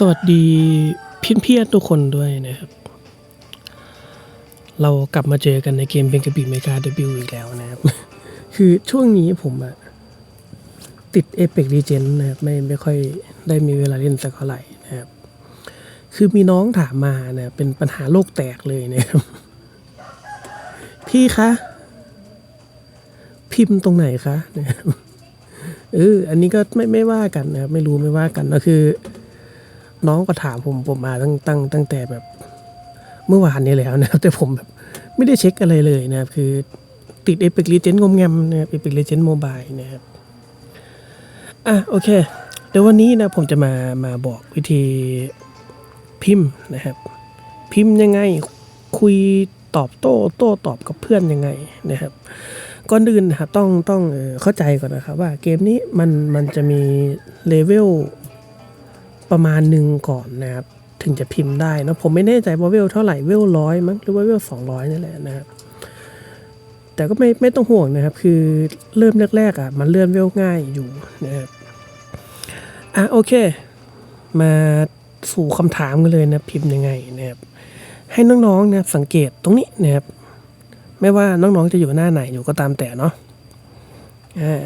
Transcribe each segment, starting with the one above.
สวัสดีพี้ยนเพียทุกคนด้วยนะครับ เรากลับมาเจอกันในเกมเป็นกระบี่เมกาเดบิวอีกแล้วนะครับ คือช่วงนี้ผมอะติดเอ e ปก l ีเจนนะครับไม่ไม่ค่อยได้มีเวลาเล่นสักเท่าไหร่นะครับ คือมีน้องถามมาเนะเป็นปัญหาโลกแตกเลยนะครับ พี่คะ พิมพ์ตรงไหนคะนะครับเอออันนี้ก็ไม่ไม่ว่ากันนะครับไม่รู้ไม่ว่ากันก็คือ น้องก็ถามผมผมมาตั้งตั้งตั้งแต่แบบเมื่อวานนี้แล้วนะครับ แต่ผมแบบไม่ได้เช็คอะไรเลยนะครับ คือติดเอ e ปก l ีเจนงอมแงมนะครับเอ e ปก l ีเจนโมบายนะครับ อะโอเค เดี๋ยววันนี้นะผมจะมามาบอกวิธีพิมพ์นะครับ พิมพ์ยังไงคุยตอบโต้โต้ตอบกับเพื่อนยังไงนะครับก่อนอื่นนะครับต้องต้องเข้าใจก่อนนะครับว่าเกมนี้มันมันจะมีเลเวล ประมาณหนึ่งก่อนนะครับ ถึงจะพิมพ์ได้นะผมไม่แน่ใจว่าเวลเท่าไหร่เวลร้อยมั้งหรือว่าเวลสองร้อยนี่แหละนะครับแต่ก็ไม่ไม่ต้องห่วงนะครับ คือเริ่มแรกๆอะมันเลื่อนเวลง่ายอยู่นะครับอะโอเค มาสู่คำถามกันเลยนะพิมพ์ยังไงนะครับให้น้องๆนะครับสังเกตตรงนี้นะครับ ไม่ว่าน้องๆจะอยู่หน้าไหนอยู่ก็ตามแต่เนาะอ่า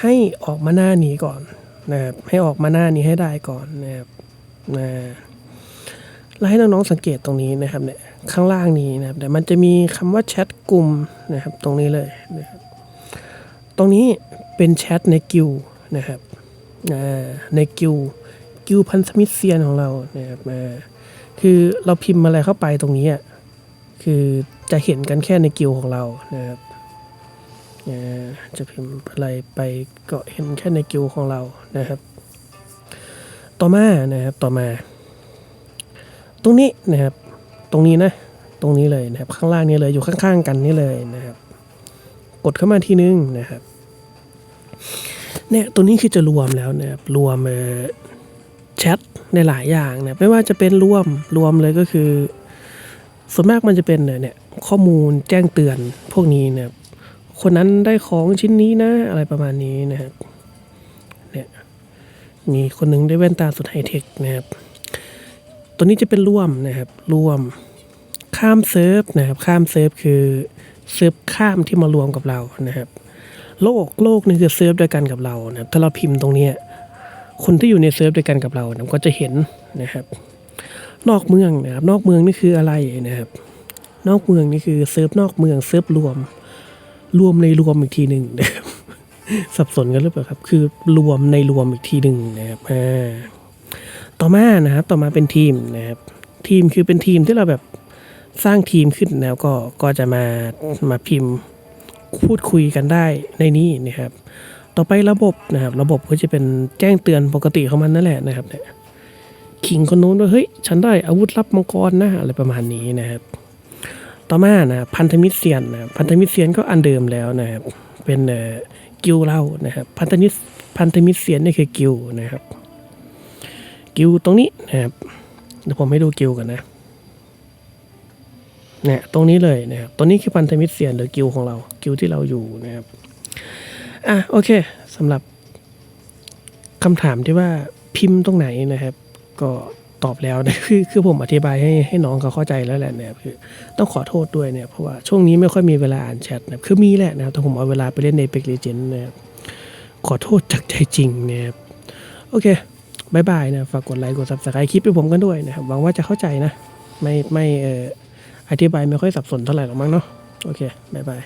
ให้ออกมาหน้านี้ก่อน นะครับให้ออกมาหน้านี้ให้ได้ก่อนนะครับอ่าแล้วให้น้องๆสังเกตตรงนี้นะครับเนี่ยข้างล่างนี้นะครับเดี๋ยวมันจะมีคำว่าแชทกลุ่มนะครับตรงนี้เลยนะครับตรงนี้เป็นแชทในกิลด์นะครับในกิลด์กิลด์พันธมิตรเซียนของเรานะครับคือเราพิมพ์อะไรเข้าไปตรงนี้อะคือจะเห็นกันแค่ในกิลด์ของเรานะครับ จะพิมพ์อะไรไปก็เห็นแค่ในกิลด์ของเรานะครับ ต่อมานะครับต่อมา ตรงนี้นะครับ ตรงนี้นะ ตรงนี้เลยนะครับ ข้างล่างนี้เลยอยู่ข้างๆกันนี่เลยนะครับ กดเข้ามาทีนึงนะครับเนี่ยตัวนี้คือจะรวมแล้วนะครับรวมแชทในหลายอย่างนะไม่ว่าจะเป็นรวมรวมเลยก็คือ ส่วนมากมันจะเป็นเนี่ยข้อมูลแจ้งเตือนพวกนี้นะครับ คนนั้นได้ของชิ้นนี้นะ อะไรประมาณนี้นะครับเนี่ยมีคนหนึ่งได้แว่นตาสุดไฮเทคนะครับ ตัวนี้จะเป็นร่วมนะครับร่วมข้ามเซิร์ฟนะครับ ข้ามเซิร์ฟคือเซิร์ฟข้ามที่มารวมกับเรานะครับ โลกโลกนี่คือเซิร์ฟด้วยกันกับเรานะครับถ้าเราพิมพ์ตรงนี้คนที่อยู่ในเซิร์ฟด้วยกันกับเรานะก็จะเห็นนะครับ นอกเมืองนะครับ นอกเมืองนี่คืออะไรนะครับ นอกเมืองนี่คือเซิร์ฟนอกเมืองเซิร์ฟรวม รวมในรวมอีกทีหนึ่งนะครับสับสนกันหรือเปล่าครับ คือรวมในรวมอีกทีหนึ่งนะครับอ่าต่อมานะครับต่อมาเป็นทีมนะครับทีมคือเป็นทีมที่เราแบบสร้างทีมขึ้นแล้วก็ก็จะมามาพิมพ์พูดคุยกันได้ในนี้นะครับ ต่อไประบบนะครับ ระบบก็จะเป็นแจ้งเตือนปกติของมันนั่นแหละนะครับเนี่ยขิงคนนู้นว่าเฮ้ย ฉันได้อาวุธลับมังกรนะอะไรประมาณนี้นะครับ ต่อมานะพันธมิตรเซียนนะพันธมิตรเซียนก็อันเดิมแล้วนะครับเป็นกิลด์เรานะครับพันธมิตรพันธมิตรเซียนนี่คือกิลด์นะครับ กิวตรงนี้นะครับเดี๋ยวผมให้ดูกิวกันนะเนี่ยตรงนี้เลยนะครับตัวนี้คือพันธมิตรเสียนหรือกิวของเรา กิวที่เราอยู่นะครับอะโอเคสำหรับคำถามที่ว่าพิมพ์ตรงไหนนะครับ ก็ ตอบแล้วนะคือคือผมอธิบายให้ให้น้องเขาเข้าใจแล้วแหละเนะครับคือต้องขอโทษด้วยเนี่ยเพราะว่าช่วงนี้ไม่ค่อยมีเวลาอ่านแชทนะคือมีแหละนะครับแต่ผมเอาเวลาไปเล่นในเปกเลเจนนะขอโทษจากใจจริงนะครับโอเคบายบายนะฝากกดไลค์กด subscribe คลิปให้ผมกันด้วยนะครับหวังว่าจะเข้าใจนะ ไม่ไม่เอ่ออธิบายไม่ค่อยสับสนเท่าไหร่หรอกมั้งเนาะโอเคบายบาย